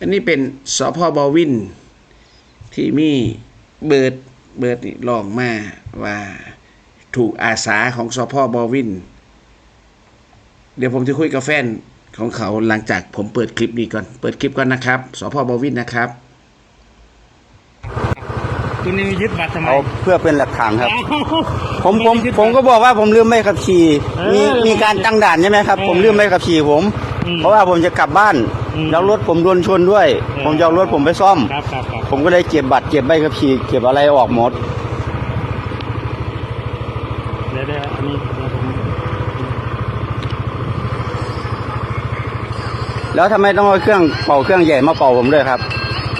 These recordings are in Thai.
อันนี้เป็นสพบวิน ที่มีเบิร์ดเบิร์ดนี่ลองมาว่าถูกอาสาของสพบวิน เดี๋ยวผมจะคุยกับแฟนของเขาหลังจากผมเปิดคลิปนี้ก่อน เปิดคลิปก่อนนะครับสพบวินนะครับตัวนี้ยึดบัตรทำไมเอาเพื่อเป็นหลักฐานครับเอาผมผมยึดผมก็บอกว่าผมลืมใบขับขี่เออมีมีการตั้งด่านใช่ไหมครับเออผมลืมใบขับขี่ผมอืมเพราะว่าผมจะกลับบ้าน อืมแล้วรถผมโดนชนด้วยเออผมจะเอารถผมไปซ่อม ครับครับครับผมก็เลยเก็บบัตรเก็บใบขับขี่เก็บอะไรออกหมด เดี๋ยวเดี๋ยวอันนี้เดี๋ยวผมแล้วทำไมต้องเอาเครื่องเป่าเครื่องใหญ่มาเป่าผมด้วยครับ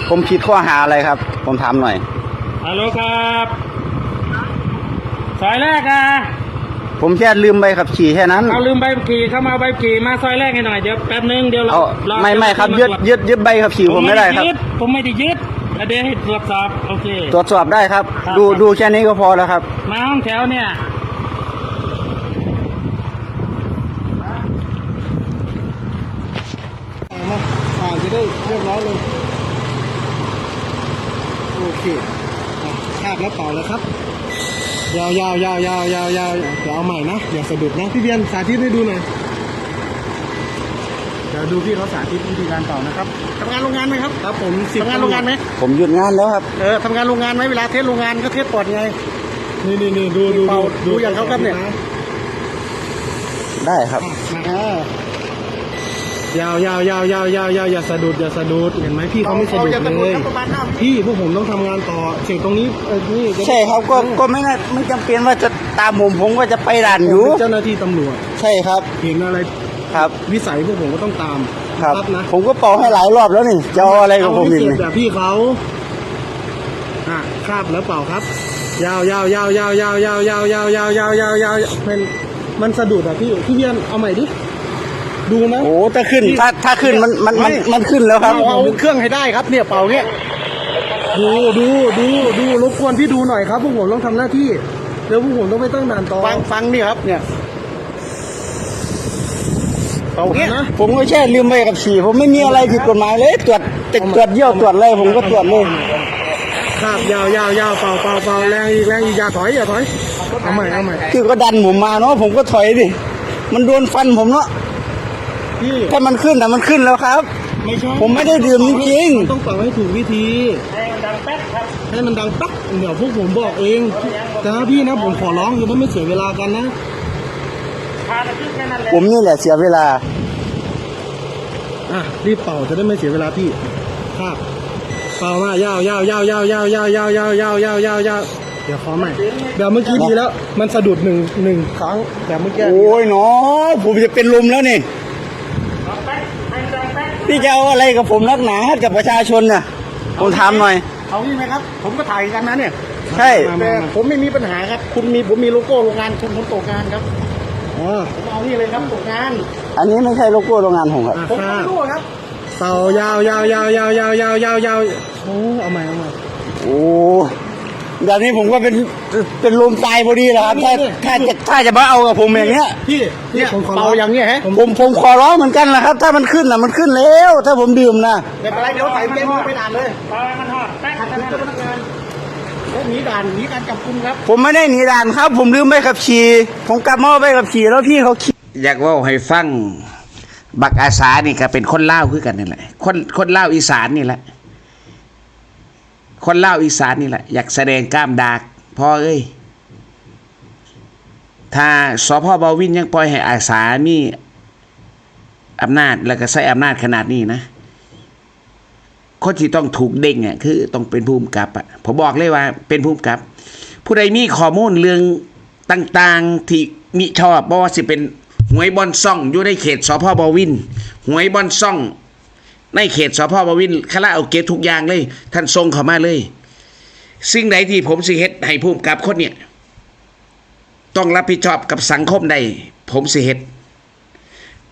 ผมผิดข้อหาอะไรครับ ผมถามหน่อย ฮัลโหลครับซอยแรกอะ ผมแค่ลืมใบขับขี่แค่นั้น เอาลืมใบขับขี่เข้ามาเอาใบขับขี่มาซอยแรกให้หน่อยเดี๋ยวแป๊บนึงเดี๋ยวเราเอาเราไม่ไม่ครับเดี๋ยึยวดตรวจยึดยึดใบขับขี่ผมไม่ได้ครับ ยึดผมไม่ได้ยึดแล้วเดี๋ยวให้ตรวจสอบโอเค ตรวจสอบได้ครับ ครับดูดูแค่นี้ก็พอแล้วครับ มาห้องแถวเนี่ยมาอ่านจะได้เรียบร้อยเลย โอเคอะคาบแล้วเป่าเลยครับ ยาวยาวยาวยาวยาวยาวเดี๋ยวเอาใหม่นะอย่าสะดุดนะพี่เบียนสาธิตให้ดูหน่อยเดี๋ยวดูพี่เขาสาธิตวิธีการเป่านะครับทำงานโรงงานไหมครับครับผมทำงานโรงงานไหมผมหยุดงานแล้วครับเออทำงานโรงงานไหมเวลาเทสโรงงานก็เทสปอดไงนี่นี่นี่ดูดูดูดูอย่างเขาครับเนี่ยได้ครับอ่า ยาวยาวยาวยาวยาวยาวอย่าสะดุดอย่าสะดุดเห็นไหมพี่เขาไม่สะดุดเลยพี่พวกผมต้องทำงานต่อเสียงตรงนี้เออนี่ใช่ครับก็ก็ไม่น่าไม่จำเป็นว่าจะตามผมผมก็จะไปด่านอยู่เจ้าหน้าที่ตำรวจ ใช่ครับเห็นอะไรครับวิสัยพวกผมก็ต้องตามครับนะผมก็เป่าให้หลายรอบแล้วนี่จะเอาอะไรกับผมอีกเนี่ให้เสียแบบพี่เขาอะคาบแล้วเปล่าครับ ยาวยาวยาวยาวยาวยาวยาวยาวยาวยาวยาวยาวเป็นมันสะดุดอะพี่พี่เบียนเอาใหม่ดิ ดูไหมโอ้ถ้าขึ้นถ้าถ้าขึ้นมันมันมันมันขึ้นแล้วครับ เอาเอาเครื่องให้ได้ครับเนี่ยเป่าเนี่ยดูดูดูดูรบกวนพี่ดูหน่อยครับพวกผมต้องทำหน้าที่เดี๋ยวพวกผมต้องไปตั้งด่านต่อฟังฟังนี่ครับเนี่ยเป่าเนี่ยผมก็แค่ลืมใบขับขี่ผมไม่มีอะไรผิดกฎหมายเลย ตรวจติดตรวจเยี่ยวตรวจอะไรผมก็ตรวจเลยครับยาวยาวยาวเป่าเป่าเป่าแรงอีกแรงอีกอย่าถอยอย่าถอยเอาใหม่เอาใหม่คือก็ดันผมมาเนาะผมก็ถอยดิมันโดนฟันผมเนาะ พี่ ถ้ามันขึ้นแต่มันขึ้นแล้วครับ ไม่ใช่ผมไม่ได้ดื่มจริงๆมันต้องเป่าให้ถูกวิธี ให้มันดังแป๊บครับ ให้มันดังปักเดี๋ยวพวกผมบอกเอง แต่ถ้าพี่นะผมขอร้องคือไม่เสียเวลากันนะพาไปขึ้นแค่นั้นแหละผมนี่แหละเสียเวลา อะรีบเป่าจะได้ไม่เสียเวลาพี่ครับเป่ามายาวยาวยาวยาวยาวยาวยาวยาวยาวยาวยาวยาวเดี๋ยวขอใหม่เดี๋ยวเมื่อกี้ดีแล้ว มันสะดุดหนึ่งหนึ่งครั้งแต่เมื่อกี้โอ้ยเนาะผมจะเป็นลมแล้วนี่ ดังแป๊บให้มันดังแป๊บ พี่จะเอาอะไรกับผมนักหนากับประชาชนน่ะ ผมถามหน่อย เอางี้ไหมครับ ผมก็ถ่ายกันนะเนี่ย ใช่ แต่ผมไม่มีปัญหาครับ คุณมีผมมีโลโก้โรงงานคุณผมตกงานครับอ๋อผมเอานี่เลยครับตกงาน อันนี้ไม่ใช่โลโก้โรงงานผมครับ ผมไม่รู้ครับเป่ายาวยาวยาวยาวยาวยาวยาวยาวโอ้เอาใหม่เอาใหม่โอ้ แบบนี้ผมก็เป็นเป็นลมตายพอดีแหละครับถ้าถ้าจะถ้าจะมาเอากับผมอย่างเงี้ย พี่เนี่ยผมขอเป่าอย่างเงี้ยฮะผมผมผมขอร้องเหมือนกันแหละครับ ถ้ามันขึ้นน่ะมันขึ้นแล้ว ถ้าผมดื่มนะไม่เป็นไรเดี๋ยวใส่เกมไปด่านเลยเปล่าให้มันหอดแป๊บขัดแค่ขืนนั้นเจ้าพนักงานและหนีด่านหนีการจับกุมครับ ผมไม่ได้หนีด่านครับ ผมลืมใบขับขี่ผมกลับมาเอาใบขับขี่แล้วพี่เขาขี่อยากเว่าให้ฟัง บักอาสานี่ก็เป็นคนเล่าวคือกันนี่แหละ คนคนเล่าวอีสานนี่แหละ คนเล่าอีสานนี่แหละ อยากแสดงกล้ามดากพ่อเอ้ย ถ้าสพบวินยังปล่อยให้อาสามีอำนาจแล้วก็ใช้อำนาจขนาดนี้นะคนที่ต้องถูกเด้งอะคือต้องเป็นภูมิกับอะผมบอกเลยว่า เป็นภูมิกับ ผู้ใดมีข้อมูลเรื่องต่างๆที่มิชอบบ่ว่าสิเป็นหวยบอลซ่องอยู่ในเขตสพบวินหวยบอลซ่อง ในเขตสพบวินคาราโอเกะทุกอย่างเลย ท่านส่งเข้ามาเลย สิ่งใดที่ผมสิเฮ็ดให้ภูมิกับคนเนี่ย ต้องรับผิดชอบกับสังคมใดผมสิเฮ็ด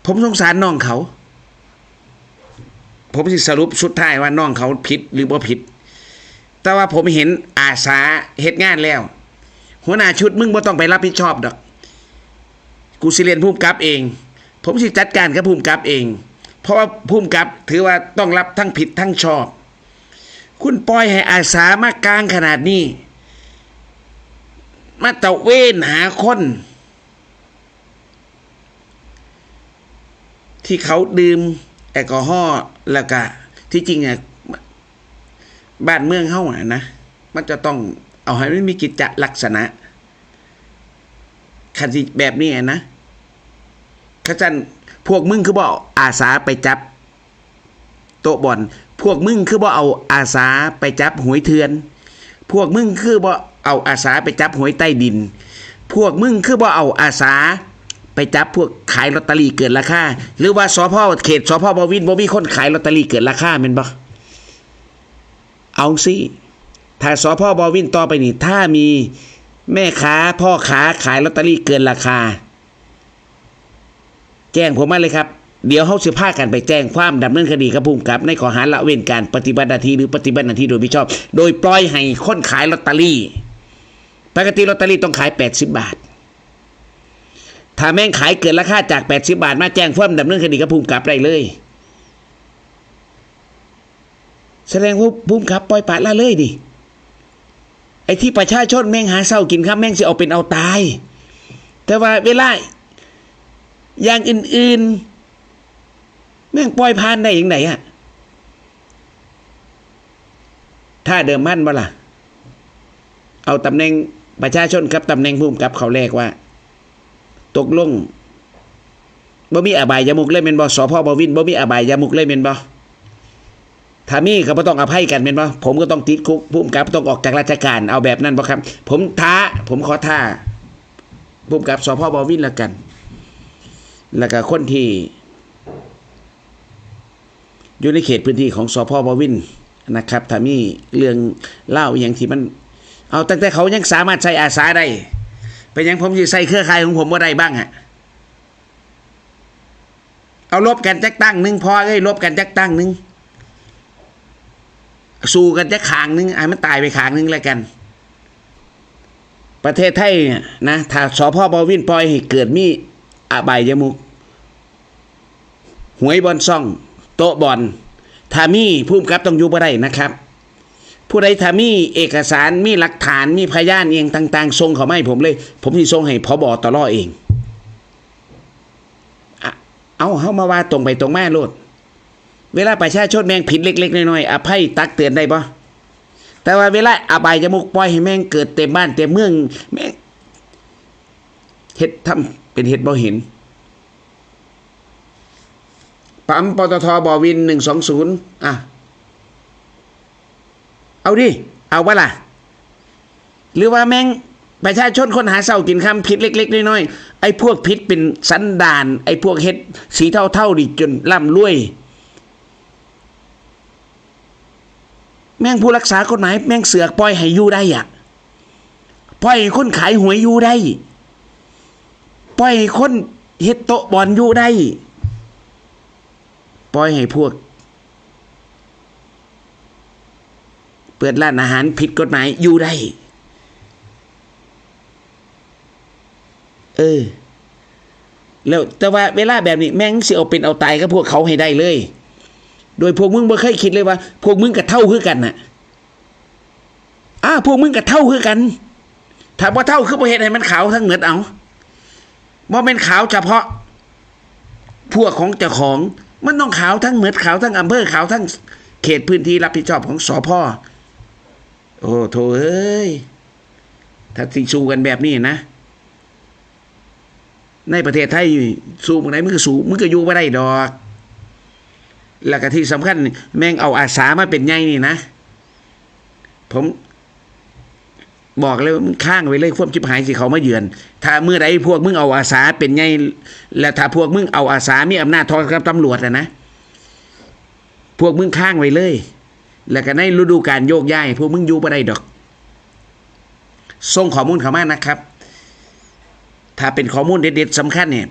ผมสงสารน้องเขา ผมสิสรุปสุดท้ายว่าน้องเขาผิดหรือบ่ผิด แต่ว่าผมเห็นอาสาเฮ็ดงานแล้ว หัวหน้าชุดมึงบ่ต้องไปรับผิดชอบดอก กูสิเรียนภูมิกับเอง ผมสิจัดการกับภูมิกับเอง เพราะว่าภูมิกับถือว่าต้องรับทั้งผิดทั้งชอบ คุณปล่อยให้อาสามากลางขนาดนี้ มาตะเวนหาคน ที่เขาดื่มแอลกอฮอล์แล้วก็ที่จริงอะบ้านเมืองเข้าอะนะ มันจะต้องเอาให้มันมีกิจลักษณะคันที่แบบนี้อะนะข้าจัน พวกมึงคือบ่อาอาสาไปจับ โต๊ะบอลพวกมึงคือบ่เอาอาสาไปจับหวยเถือน พวกมึงคือบ่เอาอาสาไปจับหวยใต้ดิน พวกมึงคือบ่เอาอาสา ไปจับพวกขายลอตเตอรี่เกินราคาหรือว่าสพเขตสพบวินบ่มีคนขายลอตเตอรี่เกินราคาแม่นบ่เอาสิถ้าสพบวินต่อไปนี่ถ้ามีแม่ค้าพ่อค้าขายลอตเตอรี่เกินราคา แจ้งผมมาเลยครับ เดี๋ยวเขาสิพากันไปแจ้งความดำเนินคดีกับภูมิกับ ในข้อหาละเว้นการปฏิบัติหน้าที่หรือปฏิบัติหน้าที่โดยมิชอบ โดยปล่อยให้คนขายลอตเตอรี่ ปกติลอตเตอรี่ต้องขาย 80 บาท ถ้าแม่งขายเกินราคาจาก 80 บาท มาแจ้งความดำเนินคดีกับภูมิกับได้เลย แสดงว่าภูมิกับปล่อยปละละเลยดิไอ้ที่ประชาชนแม่งหาเศร้ากินครับ แม่งสิเอาเป็นเอาตาย แต่ว่าเวลา อย่างอื่นๆ แม่งปล่อยผ่านได้อย่างไหนอะถ้าเดิมมั่นบ่ล่ะ เอาตำแหน่งประชาชนกับตำแหน่งภูมิกับเขาแรกว่า ตกลงบ่มีอบายยมุกเลยแม่นบ่สพอบวินบ่มีอบายยมุกเลยแม่นบ่ถ้ามีก็บ่ต้องอภัยกันแม่นบ่ผมก็ต้องติดคุกภูมิกับต้องออกจากราชการเอาแบบนั้นบ่ครับ ผมท้า ผมขอท้าภูมิกับสพบวินล้วกัน แล้วก็คนที่ อยู่ในเขตพื้นที่ของสพบวินนะครับถ้ามีเรื่องเล่าอย่างที่มัน เอาตั้งแต่เขายังสามารถใช้อาสาได้เป็นยังผมจะใส่เครือข่ายของผมว่าได้บ้างอะเอาลบกันจักตั้งหนึ่งพอเอ้ยลบกันจักตั้งหนึ่งสู้กันจักขางหนึ่งไอ้มันตายไปขางหนึ่งแล้วกัน ประเทศไทยเนี่ยนะถ้าสพบวินปล่อยให้เกิดมีอบายยมุก หวยบอลซ่อง โต๊ะบอลถ้ามี่ผู้กำกับต้องอยู่บ่ได้นะครับ ผู้ใดถ้ามี่เอกสารมีหลักฐานมีพยานเองต่างๆส่งเขามาให้ผมเลย ผมที่ส่งให้พบอตรเองเอาเฮามาว่าตรงไปตรงมาโลด เวลาประชาชนแม่งผิดเล็ก ๆน้อยๆอภัยตักเตือนได้ปะแต่ว่าเวลาอบายจมุกปล่อยให้แม่งเกิดเต็มบ้านเต็มเมืองแมงเฮ็ดทำเป็นเฮ็ดบ่เห็น ปั๊มปตทบอวินหนึ่งสองศูนย์อะ เอาดิ เอาวะล่ะ หรือว่าแม่งประชาชนคนหาเศร้ากินคำผิดเล็ก ๆ น้อยๆไอ้พวกผิดเป็นสันดาน ไอ้พวกเฮ็ดสีเท่าๆดิจนร่ำรวย แม่งผู้รักษากฎหมาย แม่งเสือกปล่อยให้อยู่ได้อะปล่อยให้คนขายหวยอยู่ได้ ปล่อยให้คนเฮ็ดโต๊ะบอลอยู่ได้ ปล่อยให้พวก เปิดร้านอาหารผิดกฎหมายอยู่ได้ เออ แล้วแต่ว่าเวลาแบบนี้แม่งสิเอาเป็นเอาตายกับพวกเขาให้ได้เลย โดยพวกมึงบ่เคยคิดเลยว่า พวกมึงกับเท่าคือกันน่ะอ้าพวกมึงกับเท่าคือกันถ้าว่าเท่าคือบ่เฮ็ดให้มันขาวทั้งเหมือดเอาบ่เป็นขาวเฉพาะ พวกของเจ้าของ มันต้องขาวทั้งเหมือดขาวทั้งอำเภอขาวทั้งเขตพื้นที่รับผิดชอบของสอพอโอ้โถเอ้ย ถ้าสิสู้กันแบบนี้นะ ในประเทศไทยสู้มึงไหนมึงก็สู้มึงก็อยู่ไม่ได้ดอก แล้วก็ที่สำคัญ แม่งเอาอาสามาเป็นไงนี่นะ ผม บอกเลยว่ามึงข้างไว้เลยควบชิบหายสิเขามาเยือน ถ้าเมื่อใดพวกมึงเอาอาสาเป็นไงแล้วถ้าพวกมึงเอาอาสามีอำนาจทอกับตำรวจอะนะ พวกมึงข้างไว้เลย แล้วก็ในฤดูการโยกย้าย พวกมึงอยู่บ่ได้ดอกส่งข้อมูลเข้ามานะครับ ถ้าเป็นข้อมูลเด็ดๆสำคัญเนี่ย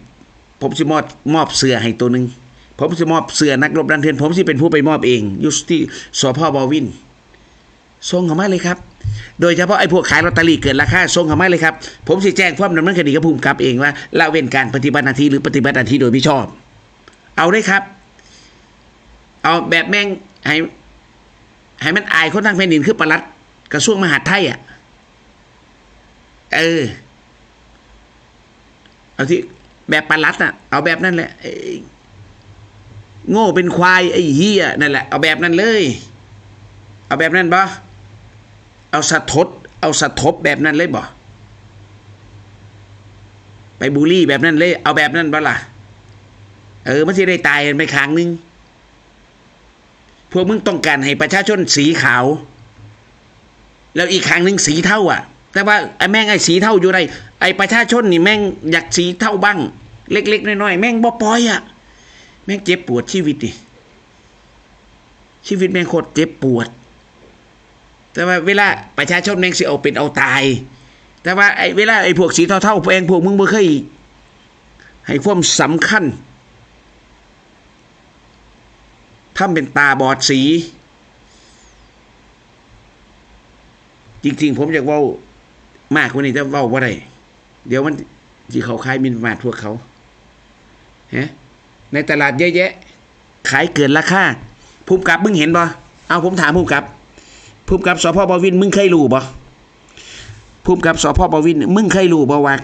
ผมสิมอบมอบเสือให้ตัวหนึ่งผมสิมอบเสือนักรบดันเทือนผมสิเป็นผู้ไปมอบเองอยุสที่สพบวิน ส่งเขามาเลยครับ โดยเฉพาะไอ้พวกขายลอตเตอรี่เกินราคาส่งเขามาเลยครับ ผมสิแจ้งความดำเนินคดีกับภูมิกับเองว่าละเว้นการปฏิบัติหน้าที่หรือปฏิบัติหน้าที่โดยมิชอบ เอาได้ครับ เอาแบบแม่งให้ให้มันอายคนทางแผ่นดินคือประหลัดกระทรวงมหาดไทยอะเออเอาที่แบบประหลัดอะ เอาแบบนั้นแหละโง่เป็นควายไอ้เฮียนั่นแหละ เอาแบบนั้นเลย เอาแบบนั้นบ่ เอาสะทดเอาสะทบแบบนั้นเลยบ่ไปบูลลี่แบบนั้นเลย เอาแบบนั้นบ่ล่ะ เออมันสิได้ตายกันไปครั้งหนึงพวกมึงต้องการให้ประชาชนสีขาว แล้วอีกครั้งหนึ่งสีเท่าอะ แต่ว่าไอ้แม่งไอ้สีเท่าอยู่ไรไอ้ประชาชนนี่แม่งอยากสีเท่าบ้าง เล็กๆน้อยๆแม่งบ่ปล่อยอะ แม่งเจ็บปวดชีวิตดิชีวิตแม่งโคตรเจ็บปวด แต่ว่าเวลาประชาชนแม่งสิเอาเป็นเอาตาย แต่ว่าไอ้เวลาไอ้พวกสีเท่าๆพวกเองพวกมึงบ่เคยให้ความสำคัญทำเป็นตาบอดสี จริงๆ ผมอยากว้ามากกว่านี้แต่เว้าว่าไรเดี๋ยวมันที่เขาขายมินมาทพวกเขาฮะในตลาดเยอะแยะ ขายเกินราคาภูมิกับมึงเห็นบ่เอาผมถามภูมิกับ ภูมิกับสพบวินมึงเคยรู้บ่ภูมิกับสพบวินมึงเคยรู้บ่ว่า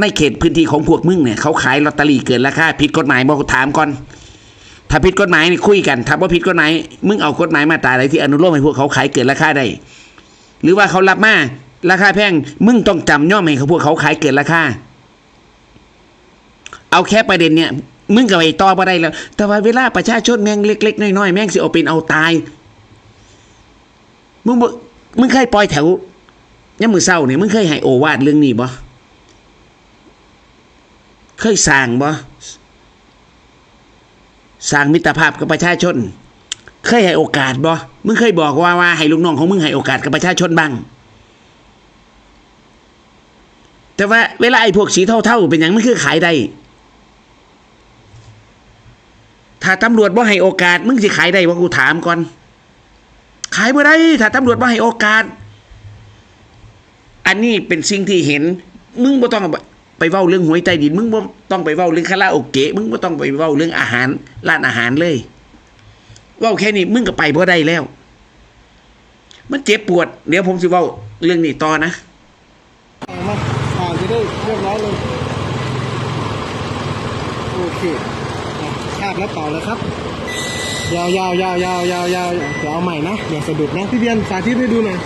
ในเขตพื้นที่ของพวกมึงเนี่ยเขาขายลอตเตอรี่เกินราคาผิดกฎหมายบ่ถามก่อนถ้าผิดกฎหมายนี่คุยกันถ้าว่าผิดกฎหมายมึงเอากฎหมายมาตราอะไรที่อนุโลมให้พวกเขาขายเกินราคาได้หรือว่าเขารับมาราคาแพงมึงต้องจำย่อมให้เขาพวกเขาขายเกินราคาเอาแค่ประเด็นเนี่ยมึงกับไอ้ต่อมาได้แล้ว แต่ว่าเวลาประชาชนแม่งเล็กๆน้อยๆแม่งสิเอาเป็นเอาตาย มึงบ่มึงเคยปล่อยแถวยามมือเศร้าเนี่ยมึงเคยให้โอวาทเรื่องนี้บ่เคยสร้างบ่สร้างมิตรภาพกับประชาชน เคยให้โอกาสบ่มึงเคยบอกว่าว่าให้ลูกน้องของมึงให้โอกาสกับประชาชนบ้าง แต่ว่าเวลาไอ้พวกสีเท่าๆเป็นอย่างมันคือขายได้ ถ้าตำรวจบ่ให้โอกาส มึงสิขายได้ว่ากูถามก่อน ขายบ่ได้ถ้าตำรวจบ่ให้โอกาส อันนี้เป็นสิ่งที่เห็น มึงบ่ต้องไปเว้าเรื่องหวยใต้ดิน มึงบ่ต้องไปเว้าเรื่องคาราโอเกะ มึงบ่ต้องไปเว้าเรื่องอาหารร้านอาหารเลยเว้าแค่นี้มึงก็ไปบ่ได้แล้ว มันเจ็บปวด เดี๋ยวผมสิเว้าเรื่องนี้ต่อนะมาอ่านจะได้เรียบร้อยเลยโอเคาบแล้วเป่าเลยครับ ยาวยาวยาวยาวยาวยาวเดี๋ยวเอาใหม่นะเดี๋ยวสะดุดนะพี่เบียนสาธิตให้ดูหน่อย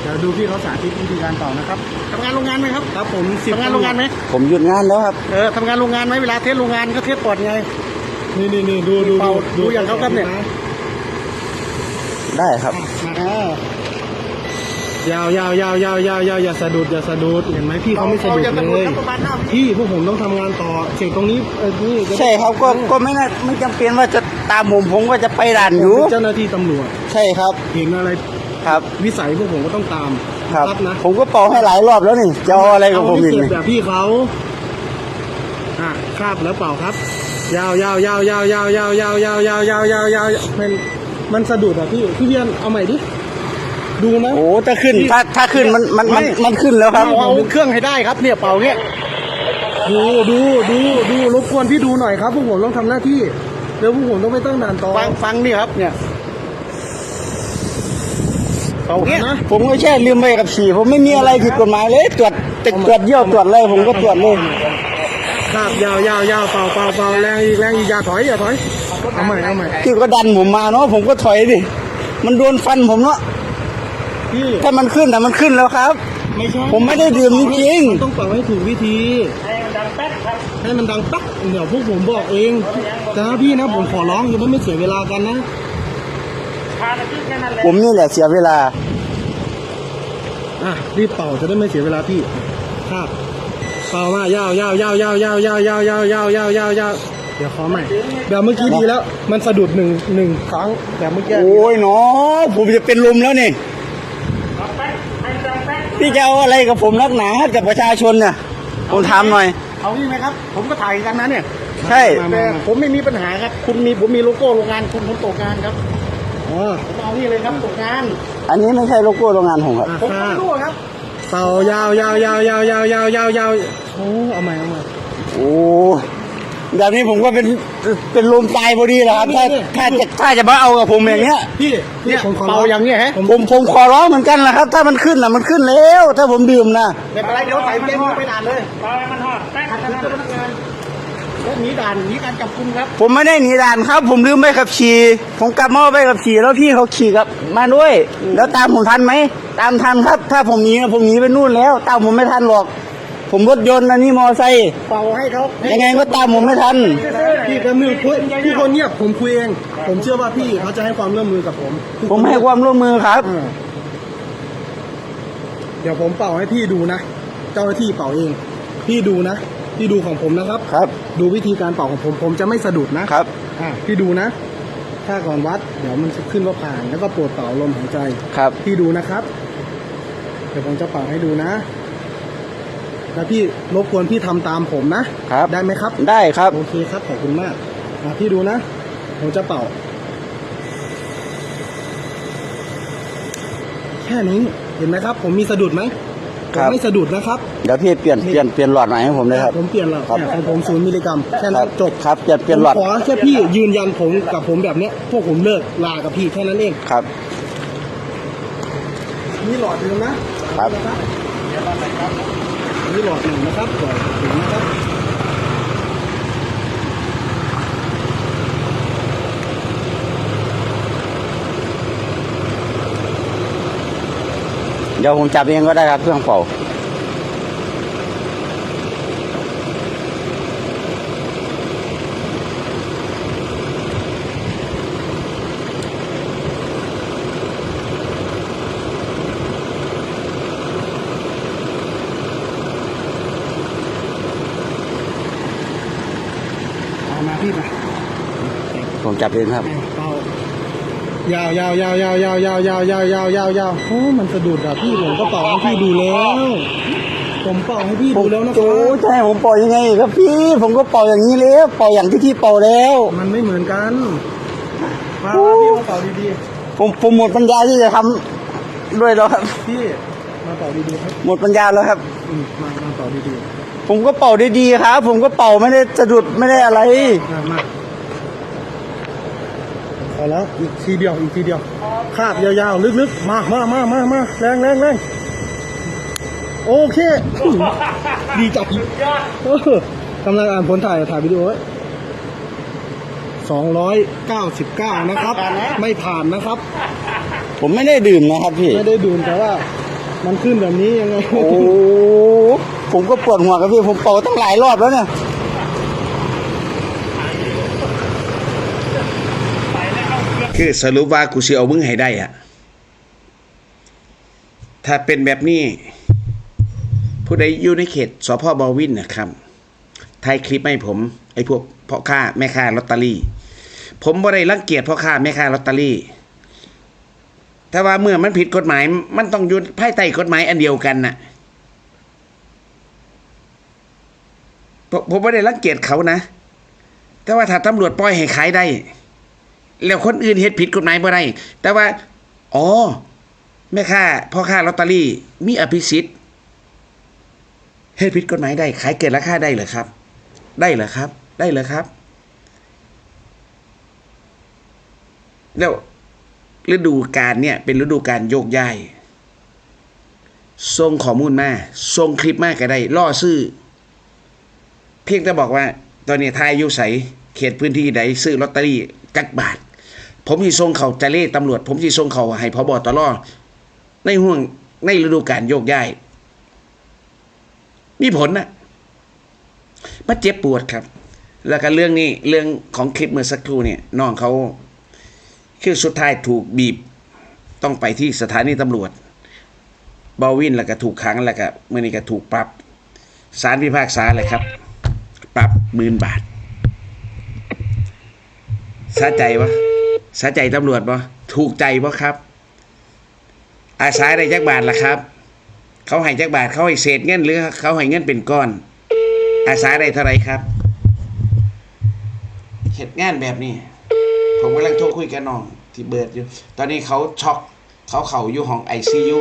เดี๋ยวดูพี่เขาสาธิตวิธีการเป่านะครับทำงานโรงงานไหมครับครับ ผมทำงานโรงงานไหมผมหยุดงานแล้วครับเออทำงานโรงงานไหมเวลาเทสโรงงานก็เทสก่อนไงนี่นี่นี่ดูดูดูดูอย่างเขาครับเนี่ยได้ครับมาอ่า ยาวยาวยาวยาวยาวยาวอย่าสะดุดอย่าสะดุดเห็นไหมพี่เขาไม่สะดุดเลยพี่พวกผมต้องทำงานต่อเสียงตรงนี้เออนี่จะได้ใช่ครับก็ก็ไม่น่าไม่จำเป็นว่าจะตามผมผมก็จะไปด่านผมอยู่ เป็นเจ้าหน้าที่ตำรวจใช่ครับเห็นอะไรครับวิสัยพวกผมก็ต้องตามครับ นะผมก็เป่าให้หลายรอบแล้วนี่จะเอาอะไรกับผมเาอีกให้เก็บนี่แบบพี่เขาอะคาบแล้วเปล่าครับ ยาวยาวยาวยาวยาวยาวยาวยาวยาวยาวยาวยาวมันมันสะดุดอะพี่พี่เบียนเอาใหม่ดิ ดูนะโอ้ถ้าขึ้นถ้าถ้าขึ้นมันมันมันมันขึ้นแล้วครับ เอาเอาเครื่องให้ได้ครับเนี่ยเป่าเนี่ยดูดูดูดูรบกวนพี่ดูหน่อยครับพวกผมต้องทำหน้าที่เดี๋ยวพวกผมต้องไปตั้งด่านต่อฟังฟังนี่ครับเนี่ยเป่าเนี่ยนะผมก็แค่ลืมไปกับฉี่ผมไม่มีอะไรผิดกฎหมายเลย ตรวจตรวจเยี่ยวตรวจอะไรผมก็ตรวจเลยครับยาวยาวยาวเป่าเป่าเป่าแรงอีกแรงอีกอย่าถอยอย่าถอยเอาใหม่เอาใหม่ที่ก็ดันผมมาเนาะผมก็ถอยดิมันโดนฟันผมเนาะ พี่ถ้ามันขึ้นแต่มันขึ้นแล้วครับ ไม่ใช่ผมไม่ได้ดื่มจริงๆมันต้องเป่าให้ถูกวิธีให้มันดังแป๊กครับให้มันดังแป๊กเดี๋ยวพวกผมบอกเองแต่ถ้าพี่นะผมขอร้องอย่าไม่เสียเวลากันนะผมนี่แหละเสียเวลาอะรีบเป่าจะได้ไม่เสียเวลาพี่ครับเป่ามายาวยาวยาวยาวยาวยาวยาวยาวยาวยาวยาวยาวเดี๋ยวขอใหม่แบบเมื่อกี้ดีแล้ว มันสะดุดหนึ่งหนึ่งครั้งแบบเมื่อกี้โอ้ยเนาะผมจะเป็นลมแล้วนี่ พี่จะเอาอะไรกับผมนักหนากับประชาชนเนี่ยผมถามหน่อย เอานี่ไหมครับ ผมก็ถ่ายกันนะเนี่ยใช่ แต่ผมไม่มีปัญหาครับ คุณมีผมมีโลโก้โรงงานคุณผมตกงานครับอ๋อผมเอานี่เลยครับตกงานอันนี้ไม่ใช่โลโก้โรงงานผมครับ ผมไม่รู้ครับเป่ายาวยาวยาวยาวยาวยาวยาวยาวโอ้เอาใหม่เอาใหม่โอ้ แบบนี้ผมก็เป็นเป็นลมตายพอดีแหละครับถ้าถ้าจะถ้าจะมาเอากับผมอย่างเงี้ย พี่พี่ผมขอเป่าอย่างเงี้ยฮะผมผมผมขอร้องเหมือนกันแหละครับ ถ้ามันขึ้นนะมันขึ้นแล้ว ถ้าผมดื่มนะไม่เป็นไรเดี๋ยวใส่เกมไปด่านเลยเป่าให้มันทอดแป๊กขัดขืนเจ้าพนักงานรถหนีด่านหนีการจับกุมครับผมไม่ได้หนีด่านครับ ผมลืมใบขับขี่ผมกลับมาเอาใบขับขี่แล้วพี่เขาขี่กับมาด้วย แล้วตามผมทันไหมตามทันครับ ถ้าผมหนีผมหนีไปนู่นแล้ว ตามผมไม่ทันหรอก ผมรถยนต์อันนี้มอไซค์เป่าให้เขายังไงก็ตามผมไม่ทัน พี่ก็มือคุยพี่คนเงียบผมคุยเอง ผมเชื่อว่าพี่เขาจะให้ความร่วมมือกับผม ผมให้ความร่วมมือครับอ่าเดี๋ยวผมเป่าให้พี่ดูนะ เจ้าหน้าที่เป่าเอง พี่ดูนะ พี่ดูของผมนะครับ ครับ ดูวิธีการเป่าของผม ผมจะไม่สะดุดนะครับ อ่าพี่ดูนะ ถ้าก่อนวัด เดี๋ยวมันจะขึ้นว่าผ่าน แล้วก็โปรดเป่าลมหายใจ ครับ พี่ดูนะครับ เดี๋ยวผมจะเป่าให้ดูนะ แล้วพี่รบกวนพี่ทำตามผมนะครับ ได้ไหมครับ ได้ครับ โอเคครับ ขอบคุณมากอะพี่ดูนะ ผมจะเป่า แค่นี้เห็นไหมครับ ผมมีสะดุดไหมผครัมบ ไม่สะดุดนะครับ เดี๋ยวพี่เปลี่ยนเปลี่ยนเปลี่ยนหลอดใหม่ให้ผมเลยครับ ผมเปลี่ยนแล้วครับ เนี่ยของผมศูนย์มิลลิกรัมแค่คนั้รันบจบครับเปลี่ยนเปลี่ยนหลอดผมขอแค่พี่ยืนยันผมกับผมแบบเนี้ย พวกผมเลิกลากับพี่แค่นั้นเอง ครับ นี่หลอดหนึ่งนะครับ นี้หลอดหนึ่งนะครับหลอดถึงนะครับเดี๋ยวผมจับเองก็ได้ครับเครื่องเป่ามาพี่ไป ผม จับเองครับเป่ายาวยาวยาวยาวยาวยาวยาวยาวยาวยาวยาวโอ้มันสะดุดอะพี่ผมก็เป่าให้พี่ดูแล้วผมเป่าให้พี่ดูแล้วนะครับโอ้ใช่ผมเป่ายังไงครับพี่ผมก็เป่าอย่างนี้แล้วเป่าอย่างที่พี่เป่าแล้ว มันไม่เหมือนกันมาพี่มาเป่าดีผมผมหมดปัญญาที่จะทำด้วยแล้วครับพี่มาเป่าดีๆครับหมดปัญญาแล้วครับมามาเป่าดีๆผมก็เป่าได้ดีครับ ผมก็เป่าไม่ได้สะดุดไม่ได้อะไรมา อแล้วอีกทีเดียวอีกทีเดียวคาบยาวๆลึกๆ มามามามามาแรงแรงแรงโอเคอื้อดีจัดยอดเออกำลังอ่านผลถ่ายถ่ายวิดีโอไว้สองร้อยเก้าสิบเก้านะครับ ไม่ผ่านนะครับ ผมไม่ได้ดื่มนะครับพี่ ไม่ได้ดูแต่ว่า มันขึ้นแบบนี้ยังไง โอ้ ผมก็ปวดหัวกับพี่ ผมเป่าตั้งหลายรอบแล้วเนี่ย คือสรุปว่ากูสิเอามึงให้ได้อะถ้าเป็นแบบนี้ ผู้ใดอยู่ในเขตสพบวินนะครับถ่ายคลิปให้ผม ไอ้พวกพ่อค้าแม่ค้าลอตเตอรี่ ผมบ่ได้รังเกียจพ่อค้าแม่ค้าลอตเตอรี่ แต่ว่าเมื่อมันผิดกฎหมาย มันต้องอยู่ภายใต้กฎหมายอันเดียวกันน่ะผมผมไม่ได้รังเกียจเขานะ แต่ว่าถ้าตำรวจปล่อยให้ขายได้ แล้วคนอื่นเฮ็ดผิดกฎหมายบ่ได้แต่ว่า อ๋อแม่ค้าพ่อค้าลอตเตอรี่ มีอภิสิทธิ์เฮ็ดผิดกฎหมายได้ ขายเกินราคาได้เหรอครับ ได้เหรอครับ ได้เหรอครับ แล้วฤดูกาลเนี่ย เป็นฤดูการโยกย้ายส่งข้อมูลมาส่งคลิปมาก็ได้ล่อซื้อ เพียงแต่บอกว่า ตอนนี้ทายอยู่ใสเขตพื้นที่ใดซื้อลอตเตอรี่จักบาท ผมสิส่งเขาจะเล่ตำรวจ ผมสิส่งเขาให้พบตรในห่วงในฤดูการโยกย้าย มีผลนะมันเจ็บปวดครับ แล้วก็เรื่องนี้เรื่องของคลิปเมื่อสักครู่เนี่ยน้องเขาคือสุดท้ายถูกบีบต้องไปที่สถานีตำรวจบาวินแล้วก็ถูกขังแล้วก็เมื่อนี้ก็ถูกปรับสารพิพากษาเลยครับ ปรับหมื่นบาทสะใจวะ สะใจตำรวจปะถูกใจปะครับ อาสาได้จักบาทล่ะครับ เขาให้จักบาทเขาให้เศษเงินหรือเขาให้เงินเป็นก้อน อาสาได้เท่าไรครับเหตุงานแบบนี้ ผมกำลังโทรคุยกับน้องที่เบิร์ดอยู่ ตอนนี้เขาช็อกเขาเข่าอยู่ห้องไอซียู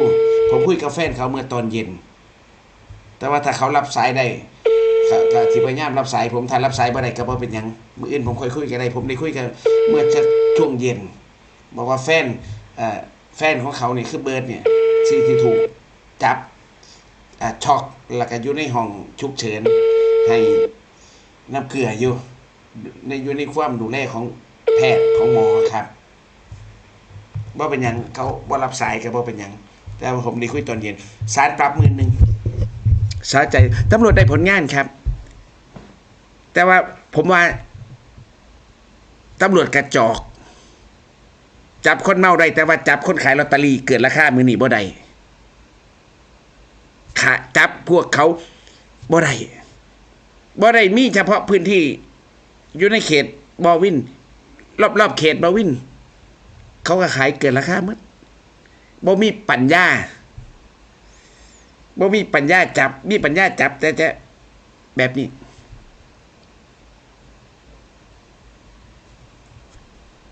ผมคุยกับแฟนเขาเมื่อตอนเย็น แต่ว่าถ้าเขารับสายได้ก็ที่พยายามรับสายผมถ้ารับสายบ่ได้ก็บ่เป็นหยัง มื้ออื่นผมค่อยคุยกันได้ผมได้คุยกันเมื่อจะ ช่วงเย็น บอกว่าแฟนแฟนของเขาเนี่ยคือเบิร์ดเนี่ยที่ที่ถูกจับช็อกแล้วก็อยู่ในห้องฉุกเฉินให้น้ำเกลืออยู่ในอยู่ในความดูแลของแพทย์ของหมอครับว่าเป็นยังเขาบ่รับสายก็บ่าเป็นยังแต่ว่าผมได้คุยตอนเย็นสารปรับมื่นหนึ่งสาใจตำรวจได้ผลงานครับ แต่ว่าผมว่าตำรวจกระจอก จับคนเมาได้แต่ว่าจับคนขายลอตเตอรี่เกิดราคามือหนีบ่ได้ขาจับพวกเขาบ่ได้บ่ได้มีเฉพาะพื้นที่อยู่ในเขตบอวิน รอบๆเขตบอวิน เขาก็ขายเกินราคาหมดบ่มีปัญญาบ่มีปัญญาจับ มีปัญญาจับ แต่จะแบบนี้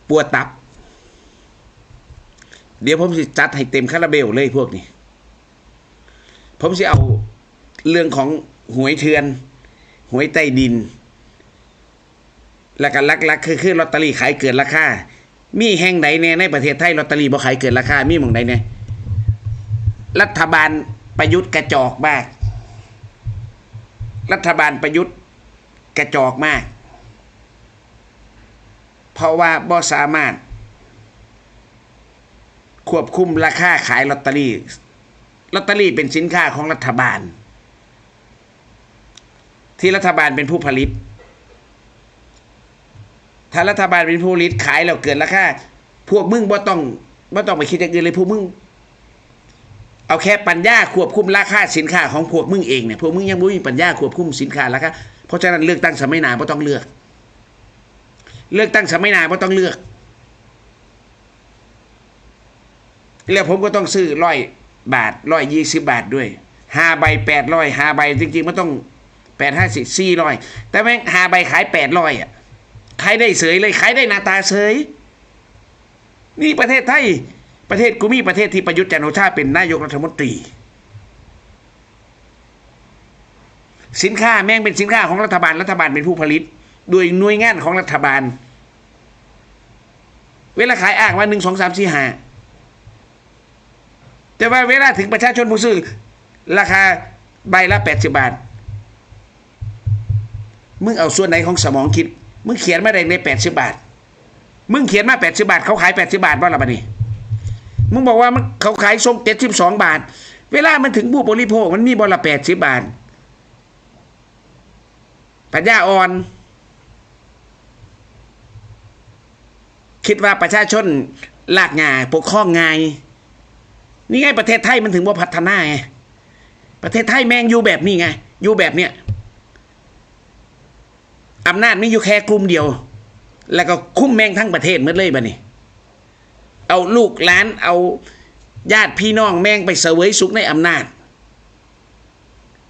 ปวดตับ เดี๋ยวผมสิจัดให้เต็มคาราเบลเลยพวกนี้ ผมสิเอาเรื่องของหวยเถือน หวยใต้ดิน แล้วก็ลักๆคือคือลอตเตอรี่ขายเกินราคา มีแห่งใดแน่ในประเทศไทยลอตเตอรี่บ่ขายเกินราคา มีหม่องใดแน่รัฐบาลประยุทธ์กระจอกมาก รัฐบาลประยุทธ์กระจอกมาก เพราะว่าบ่สามารถ ควบคุมราคาขายลอตเตอรี่ลอตเตอรี่เป็นสินค้าของรัฐบาล ที่รัฐบาลเป็นผู้ผลิต ถ้ารัฐบาลเป็นผู้ผลิตขายแล้วเกินราคาพวกมึงบ่ต้องบ่ต้องไปคิดอย่างอื่นเลยพวกมึง เอาแค่ปัญญาควบคุมราคาสินค้าของพวกมึงเองเนี่ยพวกมึงยังไม่มีปัญญาควบคุมสินค้าราคาเพราะฉะนั้นเลือกตั้งสมัยหนาบ่ต้องเลือก เลือกตั้งสมัยหนาบ่ต้องเลือก แล้วผมก็ต้องซื้อร้อยบาทร้อยยี่สิบาทด้วยห้าใบแปดร้อยห้าใบจริงๆมันต้องแปดห้าสิบสี่ร้อยแต่แม่งห้าใบขายแปดร้อยอะขายได้เสยเลยขายได้หน้าตาเสยนี่ประเทศไทยประเทศกูมีประเทศที่ประยุทธ์จันทร์โอชาเป็นนายกรัฐมนตรี สินค้าแม่งเป็นสินค้าของรัฐบาลรัฐบาลเป็นผู้ผลิต โดยหน่วยงานของรัฐบาล เวลาขายอ้างว่าหนึ่งสองสามสี่ห้า แต่ว่าเวลาถึงประชาชนผู้ซื้อ ราคาใบละแปดสิบาท มึงเอาส่วนไหนของสมองคิด มึงเขียนมาได้ในแปดสิบาท มึงเขียนมาแปดสิบาท เขาขายแปดสิบาทว่าละบัดนี้มึงบอกว่ามันเขาขายส่งเจ็ดสิบสองบาท เวลามันถึงผู้บริโภคมันมีบอละแปดสิบาท ปัญญาอ่อน คิดว่าประชาชนลากง่ายปกครองง่าย นี่ไงประเทศไทยมันถึงว่าพัฒนาไงประเทศไทยแม่งอยู่แบบนี้ไงอยู่แบบเนี้ยอำนาจมีอยู่แค่กลุ่มเดียว แล้วก็คุ้มแม่งทั้งประเทศหมดเลยบัดนี้เอาลูกหลานเอาญาติพี่น้องแม่งไปเสวยสุขในอำนาจ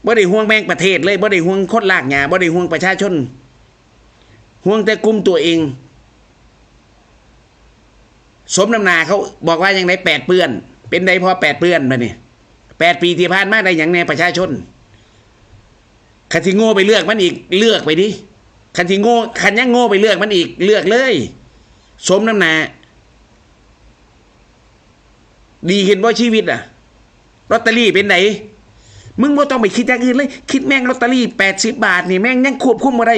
บ่ได้ห่วงแม่งประเทศเลยบ่ได้ห่วงคนลากหญ้าบ่ได้ห่วงประชาชน ห่วงแต่กลุ่มตัวเอง สมน้ำนาเขาบอกว่ายังไงแปดเปื้อน เป็นไดพอแปดเปื้อนมาเนี่ยแปดปีที่ผ่านมาได้อย่างแนประชาชนคันที่โง่ไปเลือกมันอีกเลือกไปดิคันที่โง่คันยังโง่ไปเลือกมันอีกเลือกเลย สมน้ำหนาดีเห็นว่าชีวิตอะลอตเตอรี่เป็นไหนมึงบ่ต้องไปคิดอย่างอื่นเลย คิดแม่งลอตเตอรี่แปดสิบบาทนี่แม่งยังควบคุมมาได้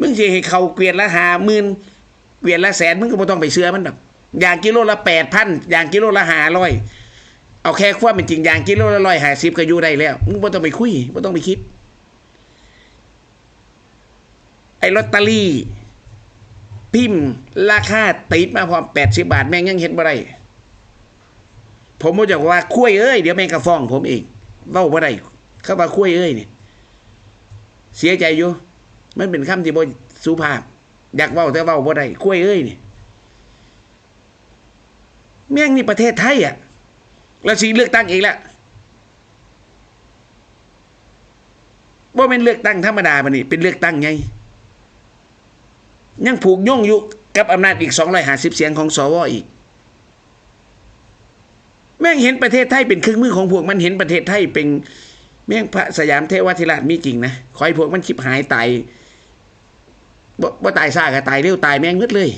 มึงจะให้เขาเกวียนละหาหมื่นเกวียนละแสนมึงก็บ่ต้องไปเชื่อมันดอก อย่างกิโลละแปดพันอย่างกิโลละห้าร้อยเอาแค่ความเป็นจริงอย่างกิโลละร้อยห้าสิบก็อยู่ได้แล้วมึงบ่ต้องไปคุยบ่ต้องไปคิด ไอ้ลอตเตอรี่พิมพ์ ราคาติดมาพร้อมแปดสิบาทแม่งยังเห็นบ่ได้ผมบ่จะว่าคุยเอ้ยเดี๋ยวแม่งก็ฟ้องผมเองเว้าบ่ได้เขาว่าคุยเอ้ยเนี่ยเสียใจอยู่มันเป็นคำที่บ่สุภาพ อยากเว้าแต่เว้าบ่ได้คุยเอ้ยเนี่ย แม่งนี่ประเทศไทยอะแล้วสิเลือกตั้งอีกแล้วบ่เป็นเลือกตั้งธรรมดาบัดนี้เป็นเลือกตั้งไง ยังผูกย่งอยู่กับอำนาจอีก250เสียงของสวอีก แม่งเห็นประเทศไทยเป็นเครื่องมือของพวกมันเห็นประเทศไทยเป็นแม่งพระสยามเทวทิราชมีจริงนะขอให้พวกมันชิบหายตายบ่บ่ตายซ่าก็ตายเร็วตายแม่งมืดเลย